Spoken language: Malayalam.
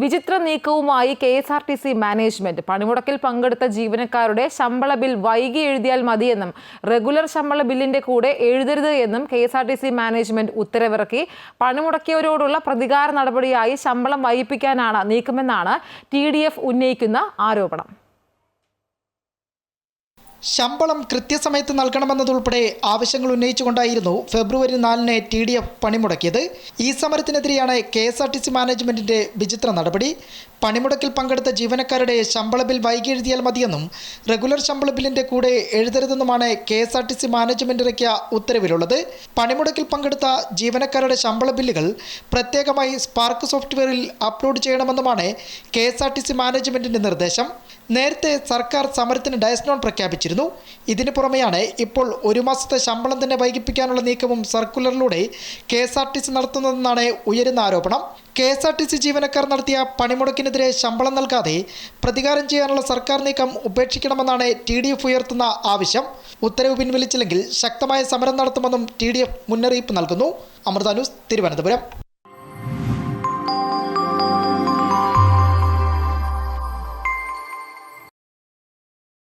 വിചിത്ര നീക്കവുമായി K S R T C management പണിമുടക്കിൽ പങ്കെടുത്ത ജീവനക്കാരുടെ ശമ്പള ബിൽ വൈകി എഴുതിയാൽ മതിയെന്നും റെഗുലർ ശമ്പള ബില്ലിന്റെ കൂടെ എഴുതരുത് എന്നും K S R T C management ഉത്തരവിറക്കി. പണിമുടക്കിയവരോടുള്ള പ്രതികാര നടപടിയായി ശമ്പളം വൈകിപ്പിക്കാനാണ് നീക്കമെന്നാണ് ടി ഉന്നയിക്കുന്ന ആരോപണം. ശമ്പളം കൃത്യസമയത്ത് നൽകണമെന്നതുൾപ്പെടെ ആവശ്യങ്ങൾ ഉന്നയിച്ചുകൊണ്ടായിരുന്നു ഫെബ്രുവരി നാലിന് ടി ഡി എഫ് പണിമുടക്കിയത്. ഈ സമരത്തിനെതിരെയാണ് K S R T C മാനേജ്മെന്റിന്റെ വിചിത്ര നടപടി. പണിമുടക്കിൽ പങ്കെടുത്ത ജീവനക്കാരുടെ ശമ്പള ബിൽ വൈകി എഴുതിയാൽ മതിയെന്നും റെഗുലർ ശമ്പള ബില്ലിന്റെ കൂടെ എഴുതരുതെന്നുമാണ് K S R T C management ഇറക്കിയ ഉത്തരവിലുള്ളത്. പണിമുടക്കിൽ പങ്കെടുത്ത ജീവനക്കാരുടെ ശമ്പള ബില്ലുകൾ പ്രത്യേകമായി സ്പാർക്ക് സോഫ്റ്റ്വെയറിൽ upload ചെയ്യണമെന്നുമാണ് K S R T C മാനേജ്മെന്റിന്റെ നിർദ്ദേശം. നേരത്തെ സർക്കാർ സമരത്തിന് ഡയസ്നോൺ പ്രഖ്യാപിച്ചിരുന്നു. ഇതിനു പുറമെയാണ് ഇപ്പോൾ ഒരു മാസത്തെ ശമ്പളം തന്നെ വൈകിപ്പിക്കാനുള്ള നീക്കവും സർക്കുലറിലൂടെ K S R T C നടത്തുന്നതെന്നാണ് ഉയരുന്ന ആരോപണം. K S R T C ജീവനക്കാർ നടത്തിയ പണിമുടക്കിനെതിരെ ശമ്പളം നൽകാതെ പ്രതികാരം ചെയ്യാനുള്ള സർക്കാർ നീക്കം ഉപേക്ഷിക്കണമെന്നാണ് ടി ഡി എഫ് ഉയർത്തുന്ന ആവശ്യം. ഉത്തരവ് പിൻവലിച്ചില്ലെങ്കിൽ ശക്തമായ സമരം നടത്തുമെന്നും ടി ഡി എഫ് മുന്നറിയിപ്പ് നൽകുന്നു. അമൃത ന്യൂസ് തിരുവനന്തപുരം.